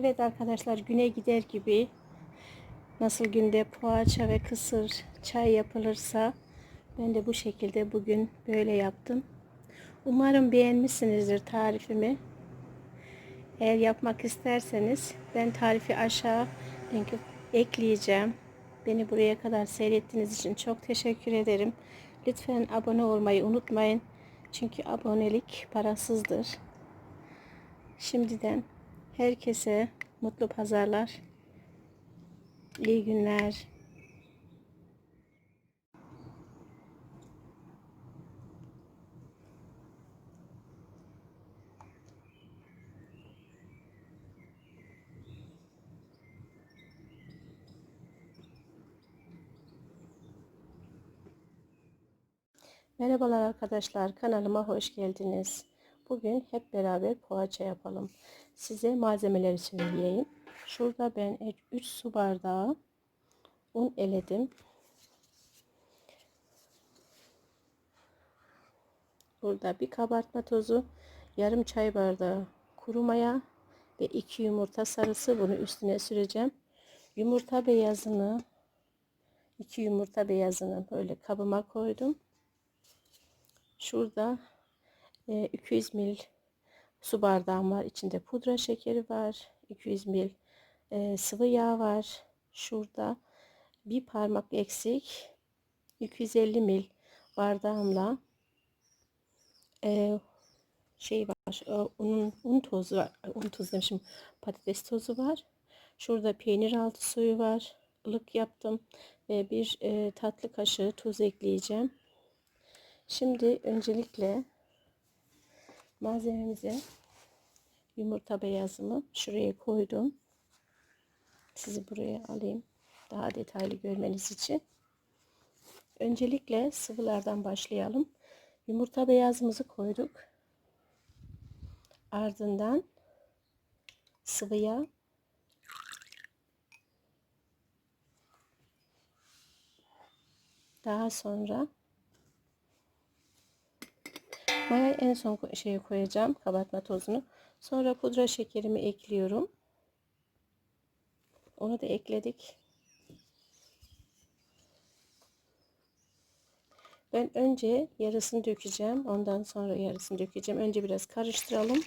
Evet arkadaşlar güne gider gibi nasıl günde poğaça ve kısır çay yapılırsa ben de bu şekilde bugün böyle yaptım. Umarım beğenmişsinizdir tarifimi. Eğer yapmak isterseniz ben tarifi aşağı linki ekleyeceğim. Beni buraya kadar seyrettiğiniz için çok teşekkür ederim. Lütfen abone olmayı unutmayın. Çünkü abonelik parasızdır. Şimdiden herkese mutlu pazarlar. İyi günler. Merhabalar arkadaşlar kanalıma hoş geldiniz. Bugün hep beraber poğaça yapalım. Size malzemeleri söyleyeyim. Şurada ben 3 su bardağı un eledim. Burada bir kabartma tozu, yarım çay bardağı kuru maya ve 2 yumurta sarısı bunu üstüne süreceğim. Yumurta beyazını 2 yumurta beyazını böyle kabıma koydum. Şurada 200 ml su bardağım var. İçinde pudra şekeri var. 200 ml sıvı yağ var. Şurada bir parmak eksik 250 ml bardağımla şey var. Unun, un tozu var. Un tozu demişim. Patates tozu var. Şurada peynir altı suyu var. ılık yaptım. Ve bir tatlı kaşığı tuz ekleyeceğim. Şimdi öncelikle malzememize yumurta beyazımı şuraya koydum. Sizi buraya alayım. Daha detaylı görmeniz için. Öncelikle sıvılardan başlayalım. Yumurta beyazımızı koyduk. Ardından sıvı yağ. Daha sonra Maya en son şeye koyacağım. Kabartma tozunu. Sonra pudra şekerimi ekliyorum. Onu da ekledik. Ben önce yarısını dökeceğim. Ondan sonra yarısını dökeceğim. Önce biraz karıştıralım.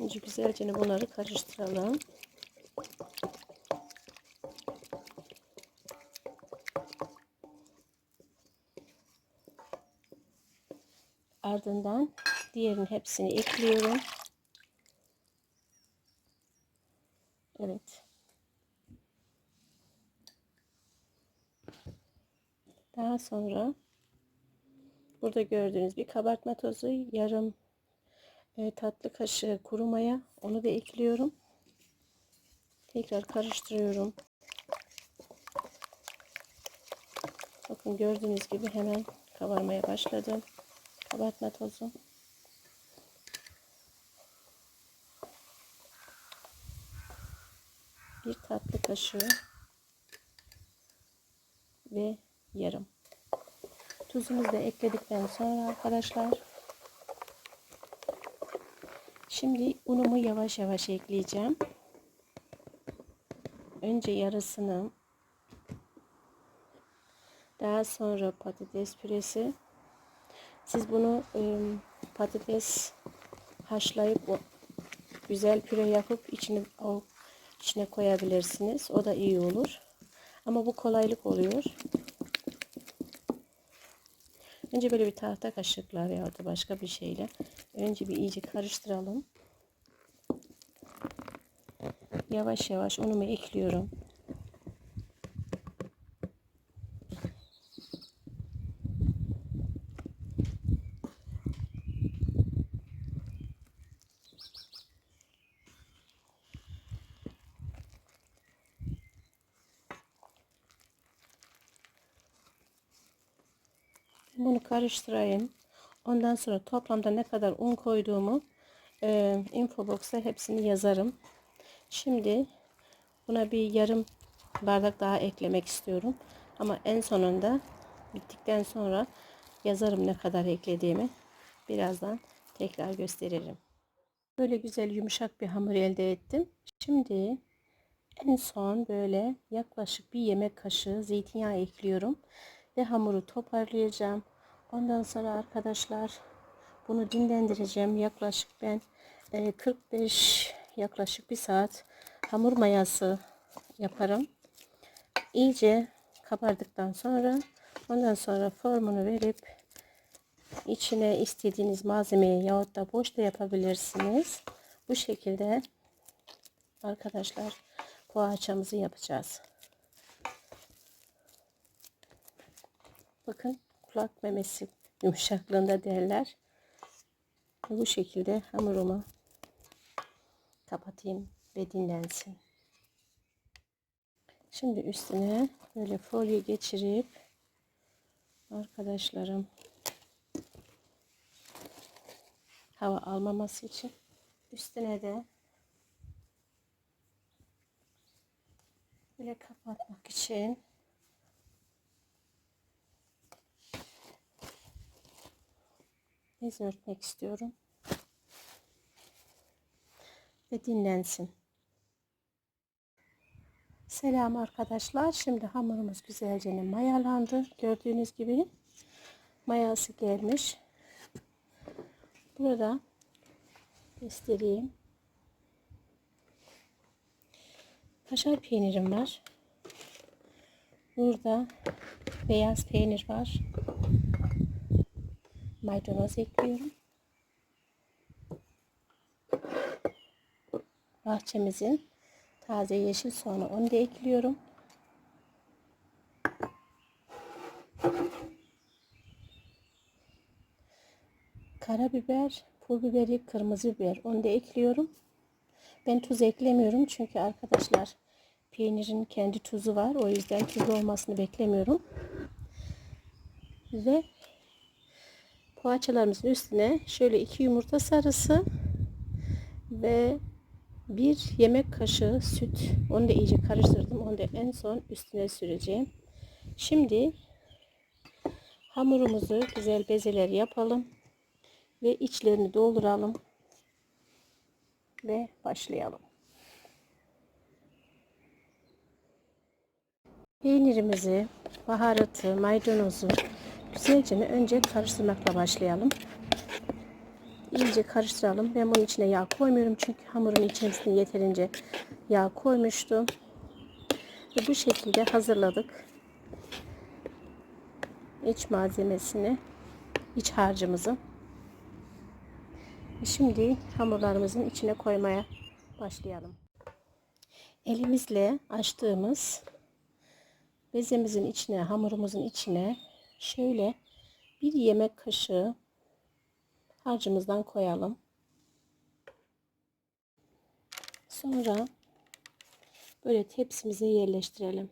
Önce güzelce bunları karıştıralım. Ardından diğerin hepsini ekliyorum. Evet. Daha sonra burada gördüğünüz bir kabartma tozu yarım e, tatlı kaşığı kuru maya onu da ekliyorum. Tekrar karıştırıyorum. Bakın gördüğünüz gibi hemen kabarmaya başladı kabartma tozu. Bir tatlı kaşığı ve yarım. Tuzumuzu da ekledikten sonra arkadaşlar şimdi unumu yavaş yavaş ekleyeceğim. Önce yarısını daha sonra patates püresi siz bunu e, patates haşlayıp o güzel püre yapıp içine o içine koyabilirsiniz. O da iyi olur. Ama bu kolaylık oluyor. Önce böyle bir tahta kaşıklar ya da başka bir şeyle önce bir iyice karıştıralım. Yavaş yavaş unumu ekliyorum. Bunu karıştırayım. Ondan sonra toplamda ne kadar un koyduğumu e, info hepsini yazarım. Şimdi buna bir yarım bardak daha eklemek istiyorum. Ama en sonunda bittikten sonra yazarım ne kadar eklediğimi. Birazdan tekrar gösteririm. Böyle güzel yumuşak bir hamur elde ettim. Şimdi en son böyle yaklaşık bir yemek kaşığı zeytinyağı ekliyorum ve hamuru toparlayacağım. Ondan sonra arkadaşlar bunu dinlendireceğim. Yaklaşık ben e, 45 yaklaşık bir saat hamur mayası yaparım. İyice kabardıktan sonra ondan sonra formunu verip içine istediğiniz malzemeyi yahut da boş da yapabilirsiniz. Bu şekilde arkadaşlar poğaçamızı yapacağız. Bakın kulak memesi yumuşaklığında derler. Bu şekilde hamurumu kapatayım ve dinlensin. Şimdi üstüne böyle folyo geçirip arkadaşlarım hava almaması için üstüne de böyle kapatmak için bez örtmek istiyorum ve dinlensin. Selam arkadaşlar. Şimdi hamurumuz güzelce mayalandı. Gördüğünüz gibi mayası gelmiş. Burada göstereyim. Kaşar peynirim var. Burada beyaz peynir var. Maydanoz ekliyorum. Bahçemizin taze yeşil soğanı onu da ekliyorum. Karabiber, pul biberi, kırmızı biber onu da ekliyorum. Ben tuz eklemiyorum çünkü arkadaşlar peynirin kendi tuzu var. O yüzden tuzlu olmasını beklemiyorum. Ve poğaçalarımızın üstüne şöyle iki yumurta sarısı ve bir yemek kaşığı süt. Onu da iyice karıştırdım. Onu da en son üstüne süreceğim. Şimdi hamurumuzu güzel bezeler yapalım ve içlerini dolduralım ve başlayalım. Peynirimizi, baharatı, maydanozu güzelce önce karıştırmakla başlayalım. İyice karıştıralım. Ben bunun içine yağ koymuyorum çünkü hamurun içerisine yeterince yağ koymuştum. Ve bu şekilde hazırladık. iç malzemesini, iç harcımızı. Şimdi hamurlarımızın içine koymaya başlayalım. Elimizle açtığımız bezemizin içine, hamurumuzun içine şöyle bir yemek kaşığı harcımızdan koyalım. Sonra böyle tepsimize yerleştirelim.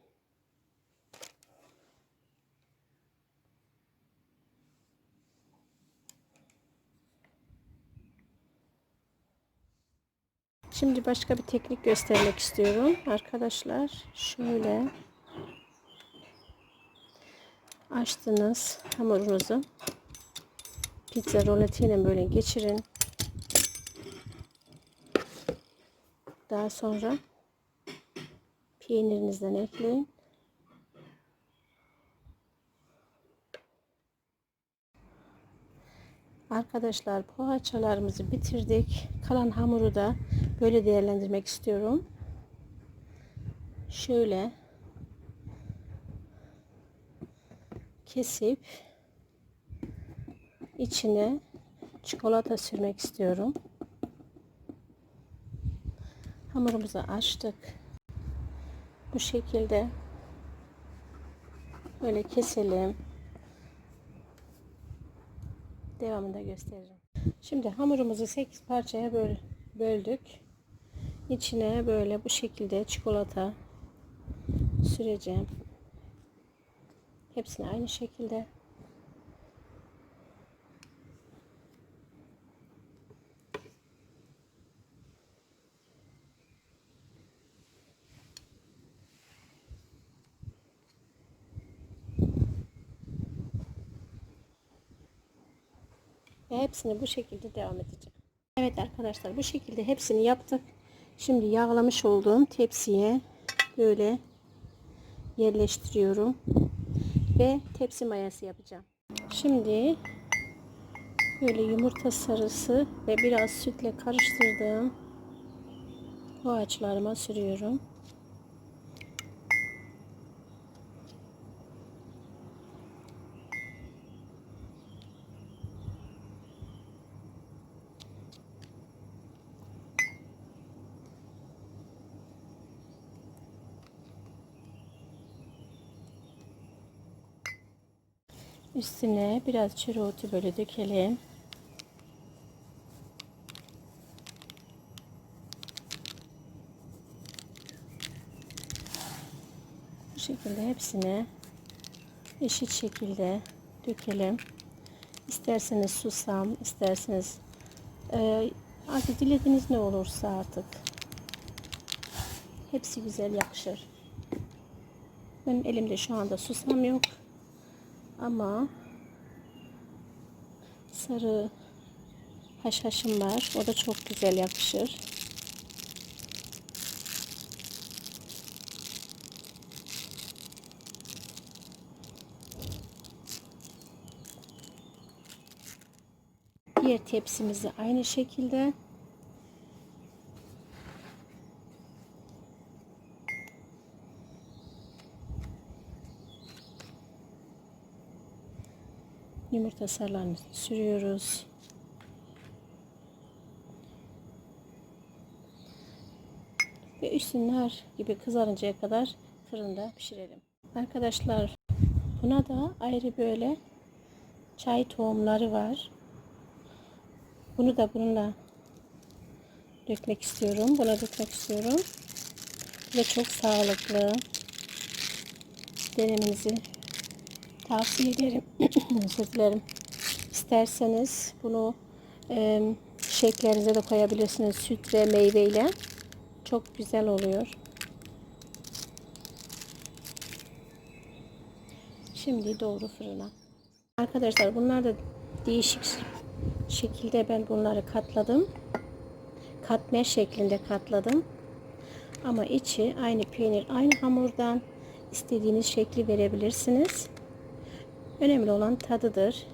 Şimdi başka bir teknik göstermek istiyorum. Arkadaşlar şöyle açtınız hamurunuzu pizza roletiyle böyle geçirin. Daha sonra peynirinizden ekleyin. Arkadaşlar poğaçalarımızı bitirdik. Kalan hamuru da böyle değerlendirmek istiyorum. Şöyle kesip içine çikolata sürmek istiyorum. Hamurumuzu açtık. Bu şekilde böyle keselim. Devamında gösteririm. Şimdi hamurumuzu 8 parçaya böl böldük. İçine böyle bu şekilde çikolata süreceğim. Hepsini aynı şekilde Ve hepsini bu şekilde devam edeceğim. Evet arkadaşlar bu şekilde hepsini yaptık. Şimdi yağlamış olduğum tepsiye böyle yerleştiriyorum. Ve tepsi mayası yapacağım. Şimdi böyle yumurta sarısı ve biraz sütle karıştırdığım bu sürüyorum. Üstüne biraz çirotu böyle dökelim. Bu şekilde hepsine eşit şekilde dökelim. İsterseniz susam, isterseniz e, artık dilediğiniz ne olursa artık. Hepsi güzel yakışır. Benim elimde şu anda susam yok. Ama sarı haşhaşım var. O da çok güzel yakışır. Diğer tepsimizi aynı şekilde yumurta sarılarımızı sürüyoruz. Ve üstünü nar gibi kızarıncaya kadar fırında pişirelim. Arkadaşlar buna da ayrı böyle çay tohumları var. Bunu da bununla dökmek istiyorum. Buna dökmek istiyorum. Ve çok sağlıklı. Denemenizi tavsiye ederim. Özür dilerim. İsterseniz bunu e, şeklerinize de koyabilirsiniz. Süt ve meyveyle. Çok güzel oluyor. Şimdi doğru fırına. Arkadaşlar bunlar da değişik şekilde ben bunları katladım. Katmer şeklinde katladım. Ama içi aynı peynir, aynı hamurdan istediğiniz şekli verebilirsiniz. Önemli olan tadıdır.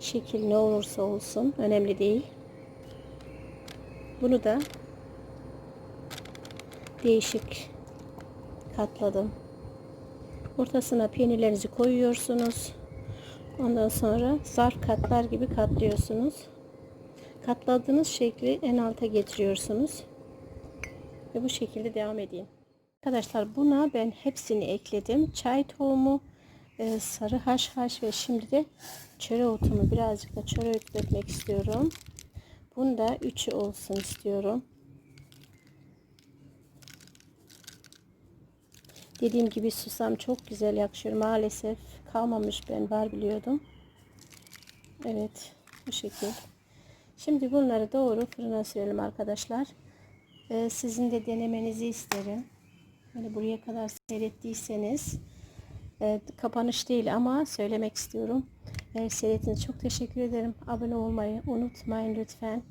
Şekil ne olursa olsun önemli değil. Bunu da değişik katladım. Ortasına peynirlerinizi koyuyorsunuz. Ondan sonra zarf katlar gibi katlıyorsunuz. Katladığınız şekli en alta getiriyorsunuz. Ve bu şekilde devam edeyim. Arkadaşlar buna ben hepsini ekledim. Çay tohumu, e, sarı haşhaş ve şimdi de çöre otumu birazcık da çöre ot dökmek istiyorum. Bunda üçü olsun istiyorum. Dediğim gibi susam çok güzel yakışıyor. Maalesef kalmamış ben var biliyordum. Evet bu şekil. Şimdi bunları doğru fırına sürelim arkadaşlar. Ee, sizin de denemenizi isterim. Hani buraya kadar seyrettiyseniz e, kapanış değil ama söylemek istiyorum. E, seyrettiğiniz çok teşekkür ederim. Abone olmayı unutmayın lütfen.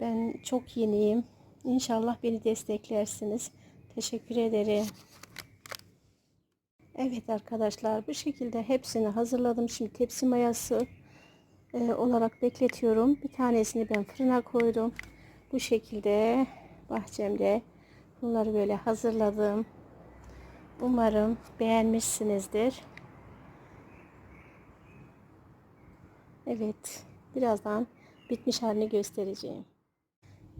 Ben çok yeniyim. İnşallah beni desteklersiniz. Teşekkür ederim. Evet arkadaşlar bu şekilde hepsini hazırladım. Şimdi tepsi mayası e, olarak bekletiyorum. Bir tanesini ben fırına koydum. Bu şekilde bahçemde bunları böyle hazırladım. Umarım beğenmişsinizdir. Evet birazdan bitmiş halini göstereceğim.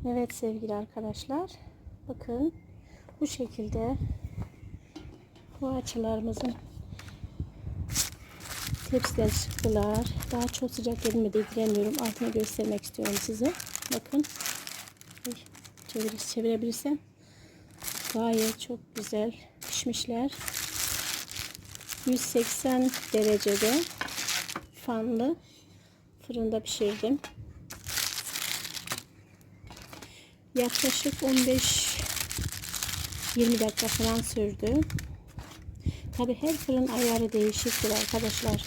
Evet sevgili arkadaşlar bakın bu şekilde poğaçalarımızın tepsiden çıktılar. Daha çok sıcak gelmedi ilgileniyorum. Altını göstermek istiyorum size. Bakın. Çevir, çevirebilirsem. Gayet çok güzel pişmişler. 180 derecede fanlı fırında pişirdim. Yaklaşık 15 20 dakika falan sürdü. Tabi her fırın ayarı değişiktir arkadaşlar.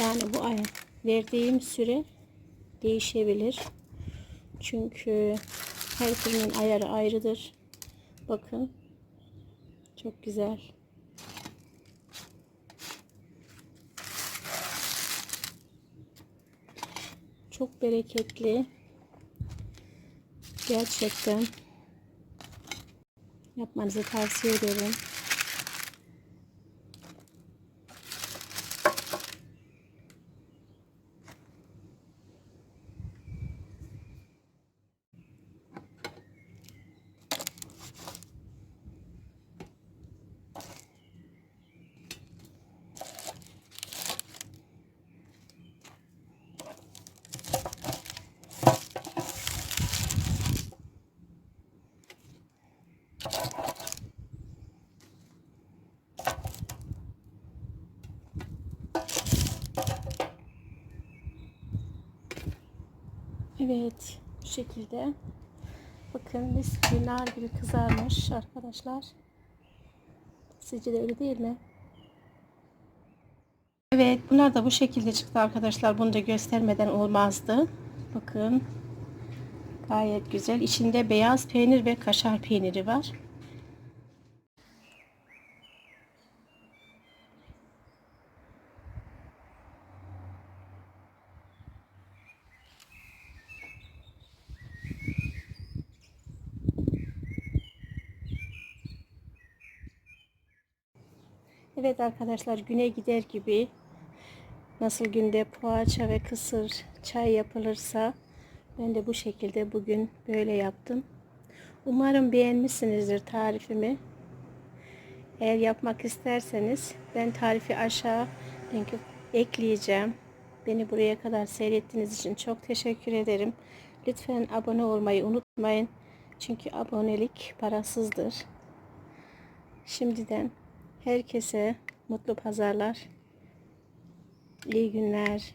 Yani bu ay verdiğim süre değişebilir. Çünkü her fırının ayarı ayrıdır. Bakın. Çok güzel. Çok bereketli. Gerçekten yapmanızı tavsiye ederim. Evet, bu şekilde. Bakın mis gibi gibi kızarmış arkadaşlar. Sizce de öyle değil mi? Evet, bunlar da bu şekilde çıktı arkadaşlar. Bunu da göstermeden olmazdı. Bakın. Gayet güzel. İçinde beyaz peynir ve kaşar peyniri var. Evet arkadaşlar güne gider gibi nasıl günde poğaça ve kısır çay yapılırsa ben de bu şekilde bugün böyle yaptım. Umarım beğenmişsinizdir tarifimi. Eğer yapmak isterseniz ben tarifi aşağı linki ekleyeceğim. Beni buraya kadar seyrettiğiniz için çok teşekkür ederim. Lütfen abone olmayı unutmayın. Çünkü abonelik parasızdır. Şimdiden Herkese mutlu pazarlar. İyi günler.